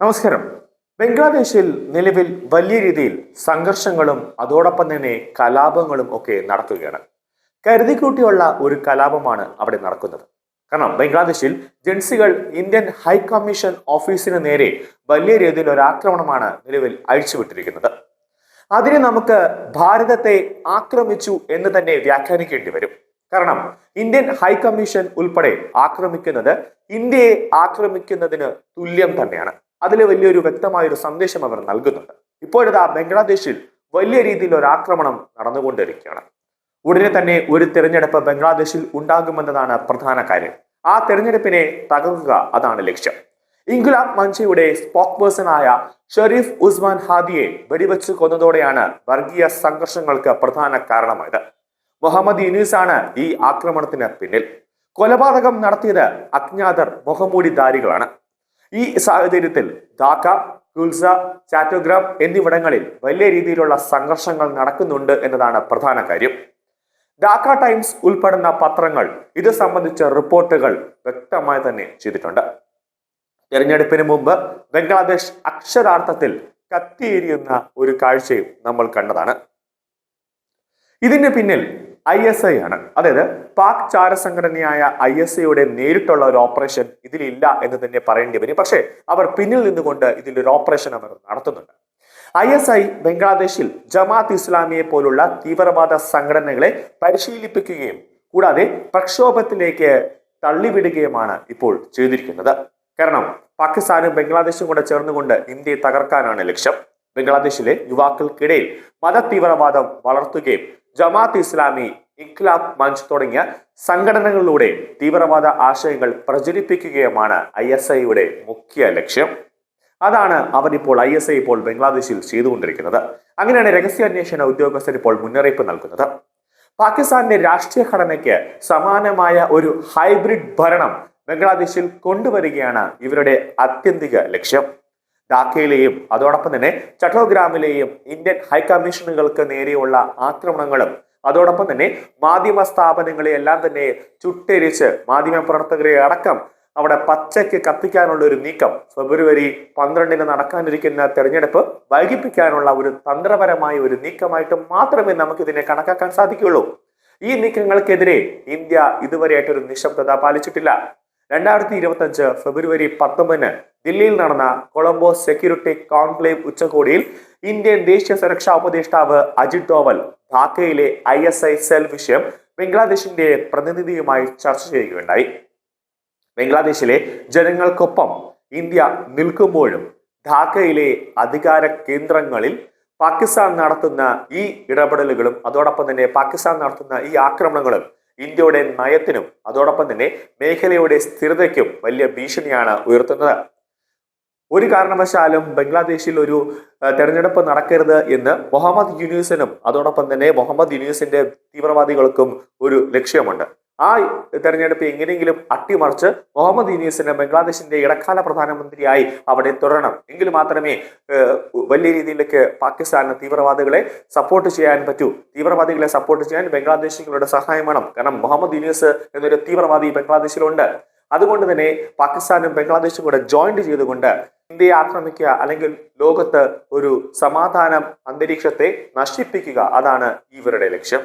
നമസ്കാരം. ബംഗ്ലാദേശിൽ നിലവിൽ വലിയ രീതിയിൽ സംഘർഷങ്ങളും അതോടൊപ്പം തന്നെ കലാപങ്ങളും ഒക്കെ നടക്കുകയാണ്. കരുതിക്കൂട്ടിയുള്ള ഒരു കലാപമാണ് അവിടെ നടക്കുന്നത്. കാരണം ബംഗ്ലാദേശിൽ ജൻസികൾ ഇന്ത്യൻ ഹൈക്കമ്മീഷൻ ഓഫീസിന് നേരെ വലിയ രീതിയിൽ ഒരു ആക്രമണമാണ് നിലവിൽ അഴിച്ചുവിട്ടിരിക്കുന്നത്. അതിനെ നമുക്ക് ഭാരതത്തെ ആക്രമിച്ചു എന്ന് തന്നെ വ്യാഖ്യാനിക്കേണ്ടി വരും. കാരണം ഇന്ത്യൻ ഹൈക്കമ്മീഷൻ ഉൾപ്പെടെ ആക്രമിക്കുന്നത് ഇന്ത്യയെ ആക്രമിക്കുന്നതിന് തുല്യം തന്നെയാണ്. അതിൽ വലിയൊരു വ്യക്തമായ ഒരു സന്ദേശം അവർ നൽകുന്നുണ്ട്. ഇപ്പോഴത് ആ ബംഗ്ലാദേശിൽ വലിയ രീതിയിൽ ഒരു ആക്രമണം നടന്നുകൊണ്ടിരിക്കുകയാണ്. ഉടനെ തന്നെ ഒരു തിരഞ്ഞെടുപ്പ് ബംഗ്ലാദേശിൽ ഉണ്ടാകുമെന്നതാണ് പ്രധാന കാര്യം. ആ തിരഞ്ഞെടുപ്പിനെ തകർക്കുക അതാണ് ലക്ഷ്യം. ഇൻഗുലാബ് മഞ്ചയുടെ സ്പോക്ക് പേഴ്സണായ ഷെരീഫ് ഉസ്മാൻ ഹാദിയെ വെടിവെച്ച് കൊന്നതോടെയാണ് വർഗീയ സംഘർഷങ്ങൾക്ക് പ്രധാന കാരണമായത്. മുഹമ്മദ് യുനീസാണ് ഈ ആക്രമണത്തിന് പിന്നിൽ. കൊലപാതകം നടത്തിയത് അജ്ഞാതർ മുഖമൂടിധാരികളാണ് ഈ സാഹചര്യത്തിൽ ധാക്ക ഗുൽസ ചാറ്റോഗ്രാം എന്നിവിടങ്ങളിൽ വലിയ രീതിയിലുള്ള സംഘർഷങ്ങൾ നടക്കുന്നുണ്ട് എന്നതാണ് പ്രധാന കാര്യം. ധാക്ക ടൈംസ് ഉൾപ്പെടുന്ന പത്രങ്ങൾ ഇത് സംബന്ധിച്ച റിപ്പോർട്ടുകൾ വ്യക്തമായി തന്നെ ചെയ്തിട്ടുണ്ട്. തെരഞ്ഞെടുപ്പിന് മുമ്പ് ബംഗ്ലാദേശ് അക്ഷരാർത്ഥത്തിൽ കത്തിയേരിയുന്ന ഒരു കാഴ്ചയും നമ്മൾ കണ്ടതാണ്. ഇതിന് പിന്നിൽ ഐ എസ് ഐ ആണ്. അതായത് പാക് ചാരസംഘടനയായ ഐ എസ് എയുടെ നേരിട്ടുള്ള ഒരു ഓപ്പറേഷൻ ഇതിലില്ല എന്ന് തന്നെ പറയേണ്ടി വരും. പക്ഷേ അവർ പിന്നിൽ നിന്നുകൊണ്ട് ഇതിലൊരു ഓപ്പറേഷൻ അവർ നടത്തുന്നുണ്ട്. ഐ എസ് ഐ ബംഗ്ലാദേശിൽ ജമാഅത്ത് ഇസ്ലാമിയെ പോലുള്ള തീവ്രവാദ സംഘടനകളെ പരിശീലിപ്പിക്കുകയും കൂടാതെ പ്രക്ഷോഭത്തിലേക്ക് തള്ളിവിടുകയുമാണ് ഇപ്പോൾ ചെയ്തിരിക്കുന്നത്. കാരണം പാകിസ്ഥാനും ബംഗ്ലാദേശും കൂടെ ചേർന്നുകൊണ്ട് ഇന്ത്യയെ തകർക്കാനാണ് ലക്ഷ്യം. ബംഗ്ലാദേശിലെ യുവാക്കൾക്കിടയിൽ മത തീവ്രവാദം വളർത്തുകയും ജമാഅത്ത് ഇസ്ലാമി ഇഖ്ലാബ് മഞ്ച് തുടങ്ങിയ സംഘടനകളിലൂടെ തീവ്രവാദ ആശയങ്ങൾ പ്രചരിപ്പിക്കുകയുമാണ് ഐ എസ് ഐയുടെ മുഖ്യ ലക്ഷ്യം. അതാണ് അവരിപ്പോൾ ഐ എസ് ഐ ഇപ്പോൾ ബംഗ്ലാദേശിൽ ചെയ്തുകൊണ്ടിരിക്കുന്നത്. അങ്ങനെയാണ് രഹസ്യാന്വേഷണ ഉദ്യോഗസ്ഥർ ഇപ്പോൾ മുന്നറിയിപ്പ് നൽകുന്നത്. പാകിസ്ഥാന്റെ രാഷ്ട്രീയ ഘടനയ്ക്ക് സമാനമായ ഒരു ഹൈബ്രിഡ് ഭരണം ബംഗ്ലാദേശിൽ കൊണ്ടുവരികയാണ് ഇവരുടെ ആത്യന്തിക ലക്ഷ്യം. ധാക്കയിലെയും അതോടൊപ്പം തന്നെ ചട്ടോഗ്രാമിലെയും ഇന്ത്യൻ ഹൈക്കമ്മീഷനുകൾക്ക് നേരെയുള്ള ആക്രമണങ്ങളും അതോടൊപ്പം തന്നെ മാധ്യമ സ്ഥാപനങ്ങളെ എല്ലാം തന്നെ ചുട്ടരിച്ച് മാധ്യമ പ്രവർത്തകരെ അടക്കം അവിടെ പച്ചയ്ക്ക് കത്തിക്കാനുള്ള ഒരു നീക്കം ഫെബ്രുവരി പന്ത്രണ്ടിന് നടക്കാനിരിക്കുന്ന തെരഞ്ഞെടുപ്പ് വൈകിപ്പിക്കാനുള്ള ഒരു തന്ത്രപരമായ ഒരു നീക്കമായിട്ട് മാത്രമേ നമുക്ക് ഇതിനെ കണക്കാക്കാൻ സാധിക്കുകയുള്ളൂ. ഈ നീക്കങ്ങൾക്കെതിരെ ഇന്ത്യ ഇതുവരെയായിട്ടൊരു നിശബ്ദത പാലിച്ചിട്ടില്ല. രണ്ടായിരത്തി ഇരുപത്തി അഞ്ച് ഫെബ്രുവരി പത്തൊമ്പതിന് ദില്ലിയിൽ നടന്ന കൊളംബോ സെക്യൂരിറ്റി കോൺക്ലേവ് ഉച്ചകോടിയിൽ ഇന്ത്യൻ ദേശീയ സുരക്ഷാ ഉപദേഷ്ടാവ് അജിത് ഡോവൽ ധാക്കയിലെ ഐ എസ് ഐ സെൽ വിഷയം ബംഗ്ലാദേശിന്റെ പ്രതിനിധിയുമായി ചർച്ച ചെയ്യുകയുണ്ടായി. ബംഗ്ലാദേശിലെ ജനങ്ങൾക്കൊപ്പം ഇന്ത്യ നിൽക്കുമ്പോഴും ധാക്കയിലെ അധികാര കേന്ദ്രങ്ങളിൽ പാകിസ്ഥാൻ നടത്തുന്ന ഈ ഇടപെടലുകളും അതോടൊപ്പം തന്നെ പാകിസ്ഥാൻ നടത്തുന്ന ഈ ആക്രമണങ്ങളും ഇന്ത്യയുടെ നയത്തിനും അതോടൊപ്പം തന്നെ മേഖലയുടെ സ്ഥിരതയ്ക്കും വലിയ ഭീഷണിയാണ് ഉയർത്തുന്നത്. ഒരു കാരണവശാലും ബംഗ്ലാദേശിൽ ഒരു തെരഞ്ഞെടുപ്പ് നടക്കരുത് എന്ന് മുഹമ്മദ് യൂനിസിനും അതോടൊപ്പം തന്നെ മുഹമ്മദ് യൂനിസിന്റെ തീവ്രവാദികൾക്കും ഒരു ലക്ഷ്യമുണ്ട്. ആ തെരഞ്ഞെടുപ്പ് എങ്ങനെയെങ്കിലും അട്ടിമറിച്ച് മുഹമ്മദ് യൂനിസിനെ ബംഗ്ലാദേശിന്റെ ഇടക്കാല പ്രധാനമന്ത്രിയായി അവിടെ തുടരണം. എങ്കിൽ മാത്രമേ വലിയ രീതിയിലേക്ക് പാകിസ്ഥാന് തീവ്രവാദികളെ സപ്പോർട്ട് ചെയ്യാൻ പറ്റൂ. തീവ്രവാദികളെ സപ്പോർട്ട് ചെയ്യാൻ ബംഗ്ലാദേശികളുടെ സഹായം വേണം. കാരണം മുഹമ്മദ് യുനീസ് എന്നൊരു തീവ്രവാദി ബംഗ്ലാദേശിലുണ്ട്. അതുകൊണ്ട് തന്നെ പാകിസ്ഥാനും ബംഗ്ലാദേശും കൂടെ ജോയിന്റ് ചെയ്തുകൊണ്ട് ഇന്ത്യയെ ആക്രമിക്കുക അല്ലെങ്കിൽ ലോകത്ത് ഒരു സമാധാനം അന്തരീക്ഷത്തെ നശിപ്പിക്കുക അതാണ് ഇവരുടെ ലക്ഷ്യം.